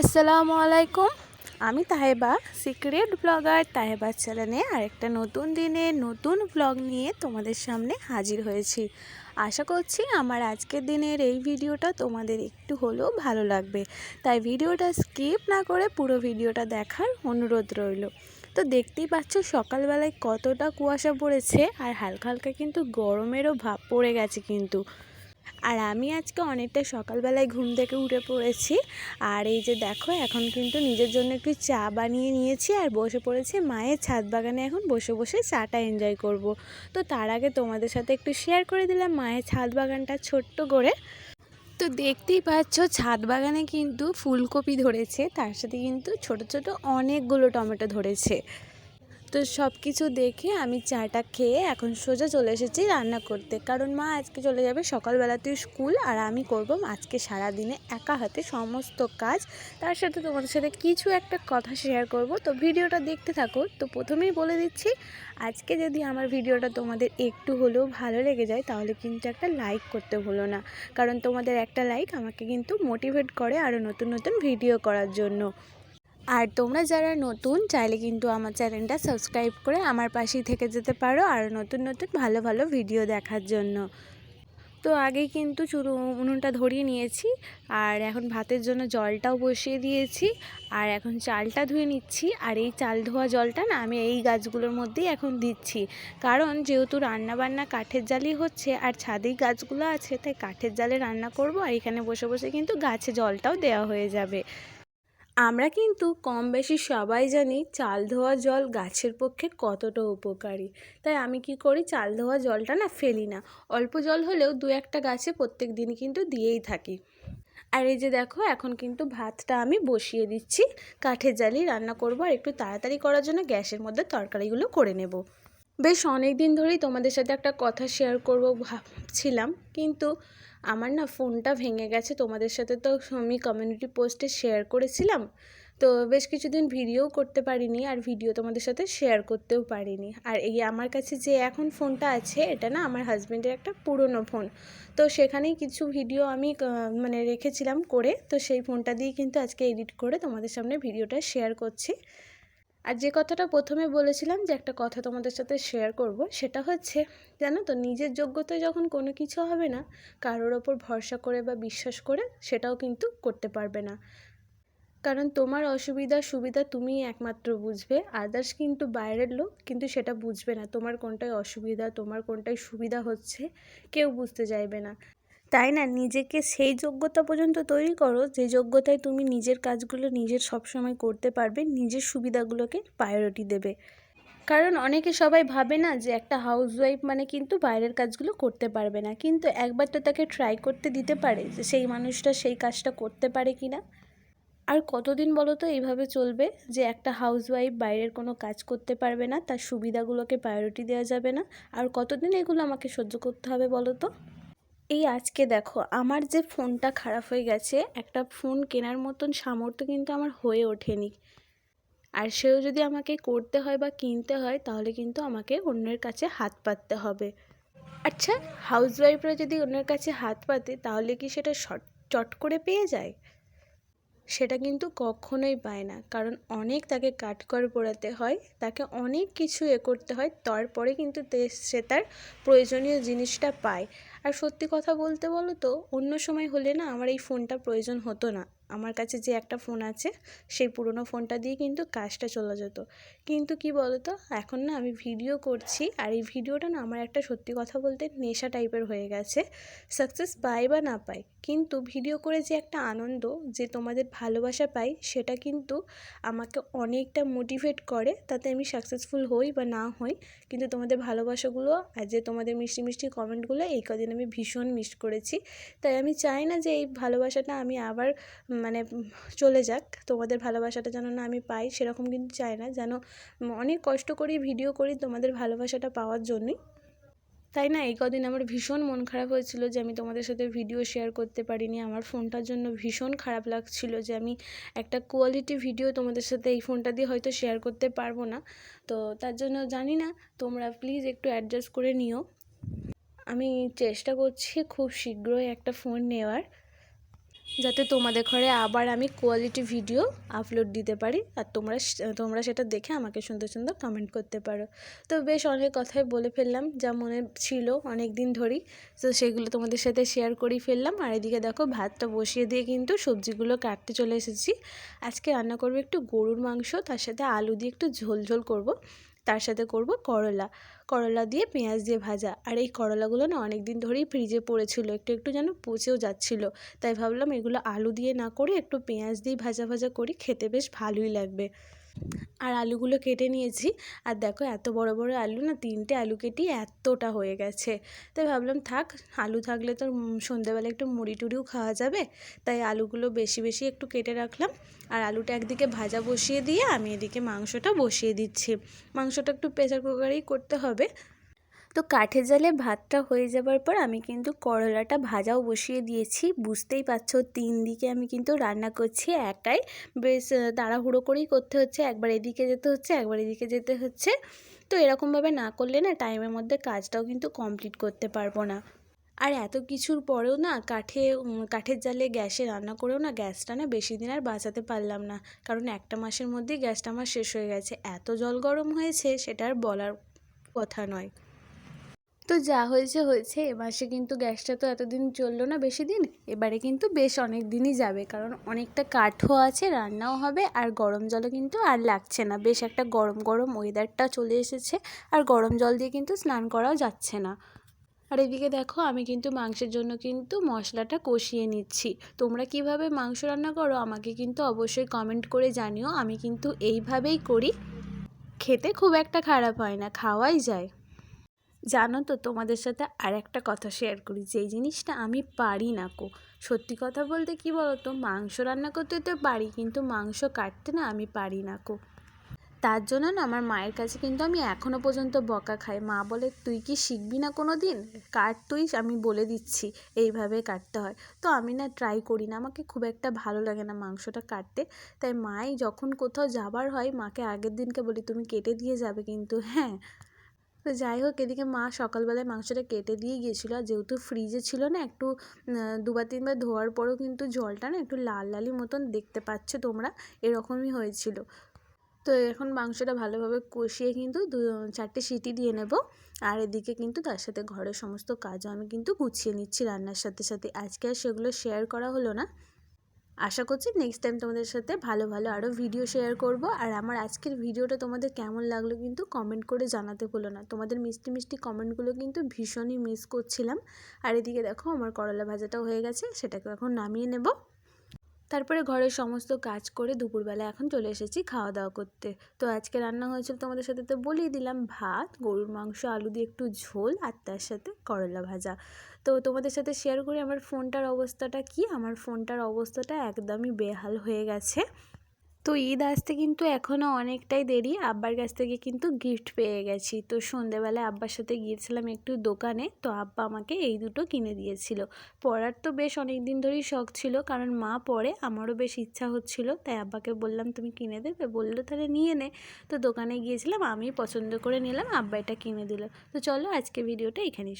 আসসালামু আলাইকুম। আমি তাহেবা, সিক্রেট ব্লগার তাহেবার চ্যানেলে আরেকটা নতুন দিনে নতুন ব্লগ নিয়ে তোমাদের সামনে হাজির হয়েছি। আশা করছি আমার আজকের দিনের এই ভিডিওটা তোমাদের একটু হলেও ভালো লাগবে। তাই ভিডিওটা স্কিপ না করে পুরো ভিডিওটা দেখার অনুরোধ রইল। তো দেখতেই পাচ্ছ সকালবেলায় কতটা কুয়াশা পড়েছে আর হালকা হালকা কিন্তু গরমেরও ভাব পড়ে গেছে কিন্তু। আর আমি আজকে অনেকটা সকালবেলায় ঘুম থেকে উঠে পড়েছি আর এই যে দেখো এখন কিন্তু নিজের জন্য একটু চা বানিয়ে নিয়েছি আর বসে পড়েছি মায়ের ছাদ বাগানে এখন বসে বসে চাটা এনজয় করব। তো তার আগে তোমাদের সাথে একটু শেয়ার করে দিলাম মায়ের ছাদ বাগানটা ছোট্ট করে। তো দেখতেই পাচ্ছ, ছাদ বাগানে কিন্তু ফুলকপি ধরেছে, তার সাথে কিন্তু ছোট ছোট অনেকগুলো টমেটো ধরেছে। তো সব কিছু দেখে আমি চাটা খেয়ে এখন সোজা চলে এসেছি রান্না করতে। কারণ মা আজকে চলে যাবে সকালবেলাতে স্কুল আর আমি করব আজকে সারা দিনে একা হাতে সমস্ত কাজ। তার সাথে তোমাদের সাথে কিছু একটা কথা শেয়ার করব। তো ভিডিওটা দেখতে থাকো। তো প্রথমেই বলে দিচ্ছি, আজকে যদি আমার ভিডিওটা তোমাদের একটু হলেও ভালো লেগে যায়, তাহলে কিন্তু একটা লাইক করতে ভুলো না। কারণ তোমাদের একটা লাইক আমাকে কিন্তু মোটিভেট করে আরও নতুন নতুন ভিডিও করার জন্য। আর তোমরা যারা নতুন, চাইলে কিন্তু আমার চ্যানেলটা সাবস্ক্রাইব করে আমার পাশেই থেকে যেতে পারো আর নতুন নতুন ভালো ভালো ভিডিও দেখার জন্য। তো আগেই কিন্তু চুরু উনুনটা ধরিয়ে নিয়েছি আর এখন ভাতের জন্য জলটাও বসিয়ে দিয়েছি আর এখন চালটা ধুয়ে নিচ্ছি আর এই চাল ধোয়া জলটা না আমি এই গাছগুলোর মধ্যেই এখন দিচ্ছি। কারণ যেহেতু রান্না বান্না কাঠের জালই হচ্ছে আর ছাদেই গাছগুলো আছে, তাই কাঠের জালে রান্না করব আর এখানে বসে বসে কিন্তু গাছে জলটাও দেওয়া হয়ে যাবে। আমরা কিন্তু কম বেশি সবাই জানি চাল ধোয়া জল গাছের পক্ষে কতটা উপকারী। তাই আমি কি করি, চাল ধোয়া জলটা না ফেলি না। অল্প জল হলেও দু একটা গাছে প্রত্যেক দিন কিন্তু দিয়েই থাকি। আর এই যে দেখো, এখন কিন্তু ভাতটা আমি বসিয়ে দিচ্ছি। কাঠের জালি রান্না করব আর একটু তাড়াতাড়ি করার জন্য গ্যাসের মধ্যে তরকারিগুলো করে নেব। বেশ অনেক দিন ধরেই তোমাদের সাথে একটা কথা শেয়ার করব ভাবছিলাম। কিন্তু আমার না ফোনটা ভেঙে গেছে, তোমাদের সাথে তো আমি কমিউনিটি পোস্টে শেয়ার করেছিলাম। তো বেশ কিছুদিন ভিডিও করতে পারিনি আর ভিডিও তোমাদের সাথে শেয়ার করতেও পারিনি। আর এই আমার কাছে যে এখন ফোনটা আছে, এটা না আমার হাজব্যান্ডের একটা পুরনো ফোন তো সেখানেই কিছু ভিডিও আমি মানে রেখেছিলাম করে, তো সেই ফোনটা দিয়ে কিন্তু আজকে এডিট করে তোমাদের সামনে ভিডিওটা শেয়ার করছি। আর যে কথাটা প্রথমে বলেছিলাম যে একটা কথা তোমাদের সাথে শেয়ার করব, সেটা হচ্ছে, জানো তো, নিজের যোগ্যতায় যখন কোনো কিছু হবে না, কারোর ওপর ভরসা করে বা বিশ্বাস করে সেটাও কিন্তু করতে পারবে না। কারণ তোমার অসুবিধা, সুবিধা তুমি একমাত্র বুঝবে আদার্স কিন্তু বাইরের লোক কিন্তু সেটা বুঝবে না, তোমার কোনটায় অসুবিধা, তোমার কোনটায় সুবিধা হচ্ছে, কেউ বুঝতে চাইবে না। তাই না? নিজেকে সেই যোগ্যতা পর্যন্ত তৈরি করো যে যোগ্যতায় তুমি নিজের কাজগুলো নিজের সবসময় করতে পারবে, নিজের সুবিধাগুলোকে প্রায়োরিটি দেবে। কারণ অনেকে সবাই ভাবে না যে একটা হাউসওয়াইফ মানে কিন্তু বাইরের কাজগুলো করতে পারবে না। কিন্তু একবার তো তাকে ট্রাই করতে দিতে পারে যে সেই মানুষটা সেই কাজটা করতে পারে কি না। আর কতদিন বলো তো এইভাবে চলবে যে একটা হাউসওয়াইফ বাইরের কোনো কাজ করতে পারবে না, তার সুবিধাগুলোকে প্রায়োরিটি দেওয়া যাবে না। আর কতদিন এগুলো আমাকে সহ্য করতে হবে বলো তো এই আজকে দেখো, আমার যে ফোনটা খারাপ হয়ে গেছে, একটা ফোন কেনার মতন সামর্থ্য কিন্তু আমার হয়ে ওঠেনি। আর সেও যদি আমাকে করতে হয় বা কিনতে হয়, তাহলে কিন্তু আমাকে অন্যের কাছে হাত পাততে হবে। আচ্ছা হাউসওয়াইফরা যদি অন্যের কাছে হাত পাতে, তাহলে কি সেটা চট করে পেয়ে যায়? সেটা কিন্তু কখনোই পায় না, কারণ অনেক তাকে কাঠকর পোড়াতে হয়, তাকে অনেক কিছু এ করতে হয়, তারপরে কিন্তু সে তার প্রয়োজনীয় জিনিসটা পায়। আর সত্যি কথা বলতে বলো তো, অন্য সময় হলে না আমার এই ফোনটা প্রয়োজন হতো না। আমার কাছে যে একটা ফোন আছে, সেই পুরনো ফোনটা দিয়ে কিন্তু কাজটা চলে যেত। কিন্তু কি বলতো, এখন না আমি ভিডিও করছি আর এই ভিডিওটা না আমার একটা সত্যি কথা বলতে নেশা টাইপের হয়ে গেছে। সাকসেস পাই বা না পাই, কিন্তু ভিডিও করে যে একটা আনন্দ যে তোমাদের ভালোবাসা পাই, সেটা কিন্তু আমাকে অনেকটা মোটিভেট করে তাতে আমি সাকসেসফুল হই বা না হই। কিন্তু তোমাদের ভালোবাসাগুলো আর যে তোমাদের মিষ্টি মিষ্টি কমেন্টগুলো, এই কদিন আমি ভীষণ মিস করেছি। তাই আমি চাই না যে এই ভালোবাসাটা আমি আবার মানে চলে যাক, তোমাদের ভালোবাসাটা যেন না আমি পাই, সেরকম কিন্তু চাই না। যেন অনেক কষ্ট করি, ভিডিও করি তোমাদের ভালোবাসাটা পাওয়ার জন্যই। তাই না? এই কদিন আমার ভীষণ মন খারাপ হয়েছিল যে আমি তোমাদের সাথে ভিডিও শেয়ার করতে পারিনি। আমার ফোনটার জন্য ভীষণ খারাপ লাগছিল যে আমি একটা কোয়ালিটি ভিডিও তোমাদের সাথে এই ফোনটা দিয়ে হয়তো শেয়ার করতে পারব না। তো তার জন্য জানি না, তোমরা প্লিজ একটু অ্যাডজাস্ট করে নিও। আমি চেষ্টা করছি খুব শীঘ্রই একটা ফোন নেওয়ার। যাতে তোমাদের ঘরে আবার আমি কোয়ালিটি ভিডিও আপলোড দিতে পারি আর তোমরা তোমরা সেটা দেখে আমাকে সুন্দর সুন্দর কমেন্ট করতে পারো। তো বেশ অনেক কথাই বলে ফেললাম, যা মনে ছিল অনেক দিন ধরেই। তো সেগুলো তোমাদের সাথে শেয়ার করেই ফেললাম। আর এদিকে দেখো, ভাতটা বসিয়ে দিয়ে কিন্তু সবজিগুলো কাটতে চলে এসেছি। আজকে রান্না করব একটু গরুর মাংস, তার সাথে আলু দিয়ে একটু ঝোল ঝোল করব। তার সাথে করব করলা। করলা দিয়ে পেঁয়াজ দিয়ে ভাজা। আর এই করলাগুলো না অনেক দিন ধরেই ফ্রিজে পড়েছিল, একটু একটু যেন পচেও যাচ্ছিল। তাই ভাবলাম এগুলো আলু দিয়ে না করে একটু পেঁয়াজ দিয়ে ভাজা ভাজা করি খেতে বেশ ভালোই লাগবে। আর আলুগুলো কেটে নিয়েছি। আর দেখো এত বড় বড় আলু না, তিনটে আলু কেটে এতটা হয়ে গেছে। তাই ভাবলাম থাক, আলু থাকলে তো সন্ধ্যেবেলা একটু মুড়ি টুড়িও খাওয়া যাবে। তাই আলুগুলো বেশি বেশি একটু কেটে রাখলাম। আর আলুটা একদিকে ভাজা বসিয়ে দিয়ে আমি এদিকে মাংসটা বসিয়ে দিচ্ছি। মাংসটা একটু প্রেসার কুকারেই করতে হবে। তো কাঠের জালে ভাতটা হয়ে যাবার পর আমি কিন্তু করলাটা ভাজাও বসিয়ে দিয়েছি। বুঝতেই পারছ, তিন দিকে আমি কিন্তু রান্না করছি একাই। বেশ তাড়াহুড়ো করেই করতে হচ্ছে, একবার এদিকে যেতে হচ্ছে, একবার এদিকে যেতে হচ্ছে। তো এরকমভাবে না করলে না টাইমের মধ্যে কাজটাও কিন্তু কমপ্লিট করতে পারব না। আর এত কিছুর পরেও না কাঠে কাঠের জালে গ্যাসে রান্না করেও না গ্যাসটা না বেশি দিন আর বাঁচাতে পারলাম না। কারণ একটা মাসের মধ্যেই গ্যাসটা আমার শেষ হয়ে গেছে। এত জল গরম হয়েছে, সেটা আর বলার কথা নয়। তো যা হয়েছে হয়েছে। এ মাসে কিন্তু গ্যাসটা তো এতদিন চলল না বেশি দিন, এবারে কিন্তু বেশ অনেক দিনই যাবে। কারণ অনেকটা কাঠও আছে, রান্নাও হবে, আর গরম জলও কিন্তু আর লাগছে না। বেশ একটা গরম গরম ওয়েদারটা চলে এসেছে, আর গরম জল দিয়ে কিন্তু স্নান করাও যাচ্ছে না। আর এদিকে দেখো, আমি কিন্তু মাংসের জন্য কিন্তু মশলাটা কষিয়ে নিচ্ছি। তোমরা কীভাবে মাংস রান্না করো আমাকে কিন্তু অবশ্যই কমেন্ট করে জানিও। আমি কিন্তু এইভাবেই করি। খেতে খুব একটা খারাপ হয় না, খাওয়াই যায়। জানো তো, তোমাদের সাথে আর একটা কথা শেয়ার করি। যেই জিনিসটা আমি পারি না কো, সত্যি কথা বলতে কি বলতো, মাংস রান্না করতে তো পারি, কিন্তু মাংস কাটতে না আমি পারি না কো। তার জন্য না আমার মায়ের কাছে কিন্তু আমি এখনও পর্যন্ত বকা খাই। মা বলে, তুই কি শিখবি না কোনো দিন কাট তুই, আমি বলে দিচ্ছি, এইভাবে কাটতে হয়। তো আমি না ট্রাই করি না, আমাকে খুব একটা ভালো লাগে না মাংসটা কাটতে। তাই মাই যখন কোথাও যাবার হয়, মাকে আগের দিনকে বলি, তুমি কেটে দিয়ে যাবে। কিন্তু হ্যাঁ তো যাই হোক, এদিকে মা সকালবেলায় মাংসটা কেটে দিয়ে গিয়েছিল। আর যেহেতু ফ্রিজে ছিল না, একটু দুবার তিনবার ধোয়ার পরেও কিন্তু জলটা না একটু লাল লালি মতন দেখতে পাচ্ছে তোমরা, এরকমই হয়েছিল। তো এখন মাংসটা ভালোভাবে কষিয়ে কিন্তু দু, চারটে সিটি দিয়ে নেব। আর এদিকে কিন্তু তার সাথে ঘরের সমস্ত কাজও আমি কিন্তু গুছিয়ে নিচ্ছি রান্নার সাথে সাথে। আজকে আর সেগুলো শেয়ার করা হলো না। আশা করছি নেক্সট টাইম তোমাদের সাথে ভালো ভালো আরও ভিডিও শেয়ার করব। আর আমার আজকের ভিডিওটা তোমাদের কেমন লাগল কিন্তু কমেন্ট করে জানাতে হলো না। তোমাদের মিষ্টি মিষ্টি কমেন্টগুলো কিন্তু ভীষণই মিস করছিলাম। আর এদিকে দেখো আমার করলা ভাজাটাও হয়ে গেছে সেটাকে এখন নামিয়ে নেব। তারপরে ঘরের সমস্ত কাজ করে দুপুরবেলা এখন চলে এসেছি খাওয়া দাওয়া করতে। তো আজকে রান্না হয়েছিল তোমাদের সাথে তো বলিয়ে দিলাম, ভাত, গরুর মাংস, আলু দিয়ে একটু ঝোল আর তার সাথে করলা ভাজা। তো তোমাদের সাথে শেয়ার করি, আমার ফোনটার অবস্থাটা কি? আমার ফোনটার অবস্থাটা একদমই বেহাল হয়ে গেছে। তো ঈদ আসতে কিন্তু এখনও অনেকটাই দেরি। আব্বার কাছ থেকে কিন্তু গিফট পেয়ে গেছি। তো সন্ধেবেলায় আব্বার সাথে গিয়েছিলাম একটু দোকানে। তো আব্বা আমাকে এই দুটো কিনে দিয়েছিল। পরার তো বেশ অনেক দিন ধরেই শখ ছিল, কারণ মা পরে, আমারও বেশ ইচ্ছা হচ্ছিল। তাই আব্বাকে বললাম, তুমি কিনে দেবে? বলল, তাহলে নিয়ে নে। তো দোকানে গিয়েছিলাম আমি পছন্দ করে নিলাম, আব্বা এটা কিনে দিল। তো চলো আজকে ভিডিওটা এখানেই